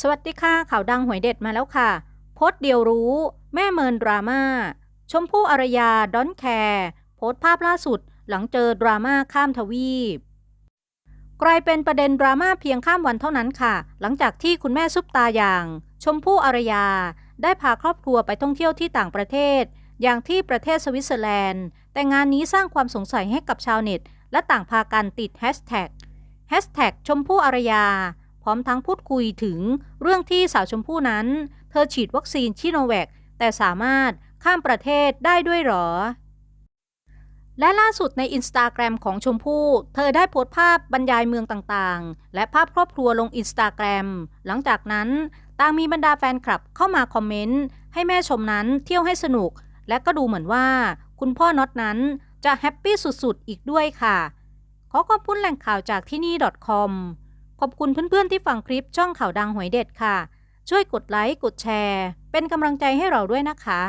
สวัสดีค่ะข่าวดังหวยเด็ดมาแล้วค่ะ โพสต์เดียวรู้ แม่เมินดราม่าชมพู่อารยาดอนแคร์โพสต์ภาพล่าสุด หลังเจอดราม่าข้ามทวีปกลายเป็นประเด็นดราม่าเพียงข้ามวันเท่านั้นค่ะ หลังจากที่คุณแม่ซุปตาอย่าง ชมพู่อารยา ได้พาครอบครัวไปท่องเที่ยวที่ต่างประเทศ อย่างที่ประเทศสวิตเซอร์แลนด์ แต่งานนี้สร้างความสงสัยให้กับชาวเน็ต และต่างพากันติดแฮชแท็กแฮชแท็กชมพู่อารยา พร้อมทั้งพูดคุยถึงเรื่องที่สาวชมพู่นั้น เธอฉีดวัคซีนชิโนแวคแต่สามารถข้ามประเทศได้ด้วยหรอ และล่าสุดในอินสตาแกรมของชมพู่ เธอได้โพสต์ภาพบรรยายเมืองต่างๆ และภาพครอบครัวลงอินสตาแกรมหลังจากนั้นต่างมีบรรดาแฟนคลับเข้ามาคอมเมนต์ ให้แม่ชมนั้นเที่ยวให้สนุก และก็ดูเหมือนว่า คุณพ่อน็อตนั้นจะแฮปปี้สุดๆ อีกด้วยค่ะ ขอขอบคุณแหล่งข่าวจากที่นี่ .com ขอบคุณเพื่อนๆที่ฟังคลิปช่องข่าวดังหวยเด็ดค่ะ ช่วยกดไลค์กดแชร์ เป็นกำลังใจให้เราด้วยนะคะ